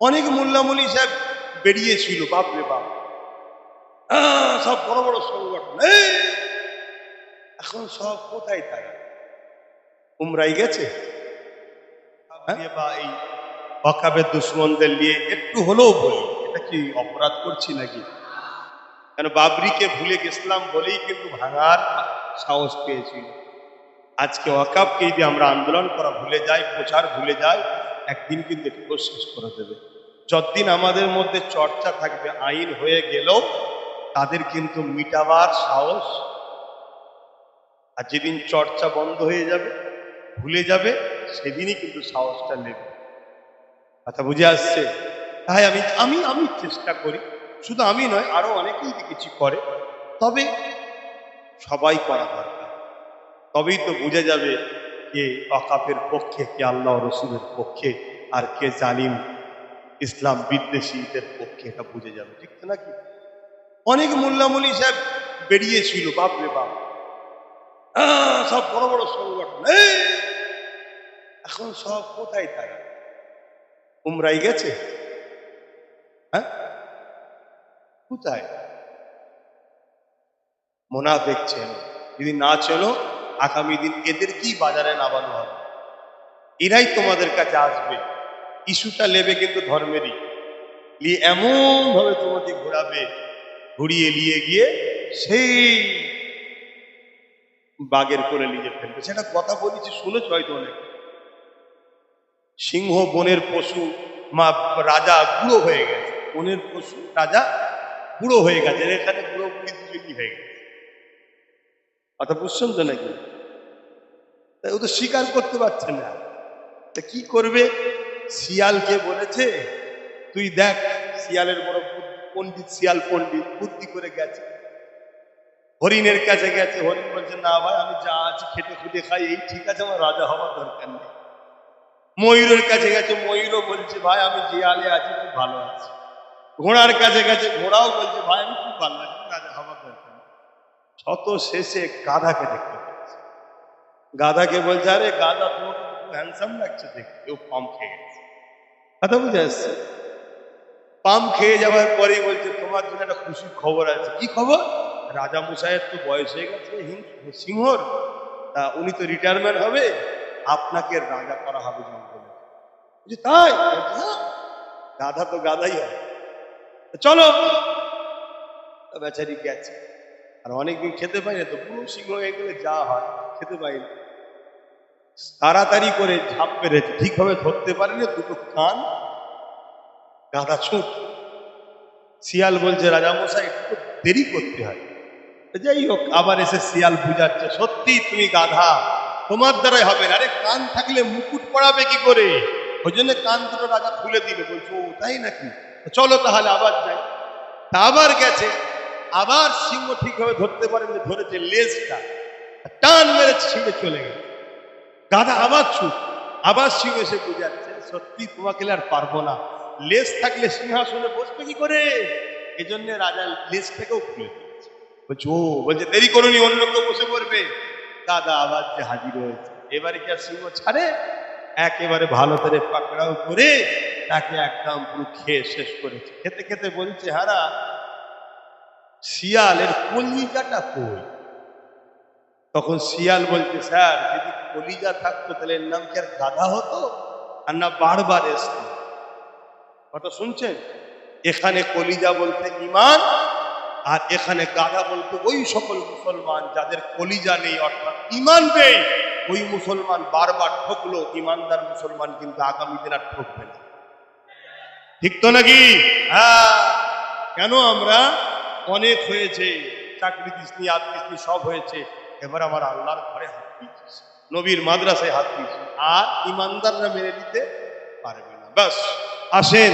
অনেক মোল্লামুলি সাহেব বেরিয়েছিল বাপ রে বাপ আহ, সব বড় বড় সংগঠন! এখন সব কোথায় তারা উমরাই গেছে হ্যাঁ? বা এই দুশ্মনদের নিয়ে একটু হলেও বলি এটা কি অপরাধ করছি নাকি কেন বাবরিকে ভুলে গেছিলাম বলেই কিন্তু ভাঙার সাহস পেয়েছিল আজকে ওয়াকাবকে যদি আমরা আন্দোলন করা ভুলে যাই প্রচার ভুলে যাই একদিন কিন্তু এটাকেও শেষ করে দেবে। যতদিন আমাদের মধ্যে চর্চা থাকবে, আইন হয়ে গেলেও তাদের কিন্তু মিটাবার সাহস আর যেদিন চর্চা বন্ধ হয়ে যাবে, ভুলে যাবে, সেদিনই কিন্তু সাহসটা নেবে। কথা বুঝে আসছে? তাই আমি আমি আমি চেষ্টা করি। শুধু আমি নয়, আরও অনেকেই দেখেছি করে। তবে সবাই করা দরকার। তবেই তো বুঝে যাবে কে অকাপের পক্ষে, কে আল্লাহ রসুলের পক্ষে, আর কে জালিম ইসলাম বিদ্বেষীদের পক্ষে, এটা বুঝে যাবে, ঠিক তো নাকি? অনেক মোল্লামুলি সাহেব বেরিয়েছিল, বাপ রে বাপ। সব বড় বড় সংগঠন এখন সব কোথায় তারা? উমরাই গেছে? হ্যাঁ? কোথায়? মোনাফেক ছিল, যদি না চলো আগামী দিন এদেরকেই বাজারে নামানো হবে। এরাই তোমাদের কাছে আসবে। ইস্যুটা নেবে কিন্তু ধর্মেরই। নিয়ে এমন ভাবে তোমাকে ঘোরাবে, ঘুরিয়ে নিয়ে গিয়ে সেই বাগের করে নিয়ে ফেলবে। সেটা কথা বলেছি, শুনেছ হয়তো অনেক। সিংহ, বনের পশু, মা, রাজা বুড়ো হয়ে গেছে। বনের পশু, রাজা বুড়ো হয়ে গেছে। এখানে বুড়ো বুড়ি দুজনই হয়ে গেছে। কথা বুঝছেন তো নাকি? তাই ও তো স্বীকার করতে পারছে না। তা কি করবে? শিয়ালকে বলেছে, তুই দেখ, শিয়ালের বড় পণ্ডিত, শিয়াল পণ্ডিত, বুদ্ধি করে গেছে। হরিণের কাছে গেছে, হরিণ বলছে, না ভাই, আমি যা আছি খেটে খুঁটে খাই, এই ঠিক আছে, আমার রাজা হওয়ার দরকার নেই। ময়ূরের কাছে গেছে, ময়ূরও বলছে, ভাই, আমি যে আলে আছি, খুব ভালো আছি। ঘোড়ার কাছে গেছে, ঘোড়াও বলছে, ভাই, আমি খুব ভালো আছি রাজা হওয়ার দরকার নেই শত শেষে গাধাকে দেখতে পেয়েছে। গাধাকে বলছে আরে গাধা তো হ্যান্ডসাম লাগছে দেখতে। কেউ পাম খেয়ে গেছে। কথা বুঝে আসছে। পাম খেয়ে যাওয়ার পরেই বলছে তোমার জন্য একটা খুশির খবর আছে। কি খবর? রাজা মুসাইয়ের তো বয়স হয়ে গেছে সিংহর। তা উনি তো রিটায়ারমেন্ট হবে আপনাকে রাজা করা হবে জঙ্গলে। বলছে, তাই? "হ্যাঁ, গাধা তো গাধাই হয়। চলো। বেচারি গেছে। আর অনেকদিন খেতে পাই না তো পুরো হয়ে গেলে যা হয়, খেতে পাই না। তাড়াতাড়ি করে ঝাঁপ পেরেছে ঠিকভাবে ধরতে পারেনি দুটো কান গাধা ছুট। শিয়াল বলছে, রাজামশাই, একটু দেরি করতে হয়। যাই হোক, আবার এসে শিয়াল বুঝাচ্ছে, সত্যি তুমি গাধা, তোমার দ্বারাই হবে না। আরে, কান থাকলে মুকুট পড়াবে কি করে? ওই জন্য কান দুটো রাজা খুলে দিল, বলছো তাই নাকি? চলো তাহলে আবার যাই। তা আবার গেছে। আবার সিংহ ঠিকভাবে ধরতে পারেনি ধরেছে লেজটা। টান মেরে ছিঁড়ে চলে গেছে গাধা আবার ছুট আবার সিংহ এসে বুঝাচ্ছে, সত্যি তোমাকে আর পারব না। লেজ থাকলে সিংহাসনে বসবে কি করে? এই এজন্য রাজা লেজ থেকেও খুলে দিয়েছে। বলছে, ও, বলছে, দেরি করুনি, অন্য কেউ বসে পড়বে। দাদা আবার যে হাজির হয়েছে। এবারে কি আর সিংহ ছাড়ে? একেবারে ভালো করে পাকড়াও করে তাকে একদম পুরো খেয়ে শেষ করেছে। খেতে খেতে বলছে, হারা শিয়ালের কলিজাটা কই? তখন শিয়াল বলছে, স্যার, যদি কলিজা থাকতো তাহলে এর নাম কি আর গাধা হতো? আর না বারবার এসতো? কথা শুনছেন? এখানে কলিজা বলতে ইমান, আর এখানে গাধা বলতে ওই সকল মুসলমান যাদের কলিজা নেই, অর্থাৎ ইমান নেই, ওই মুসলমান বারবার ঠকলো, ইমানদার মুসলমান কিন্তু আগামী দিন আর ঠকবে না। ঠিক তো নাকি? হ্যাঁ। কেন আমরা অনেক হয়েছে, চাকরি দিসনি আর দিসনি, সব হয়েছে। এবার আমার আল্লাহর ঘরে হাত দিয়েছিস, নবীর মাদ্রাসায় হাত দিয়েছিস। আর ইমানদাররা মেনে নিতে পারবে না। ব্যাস, আসেন।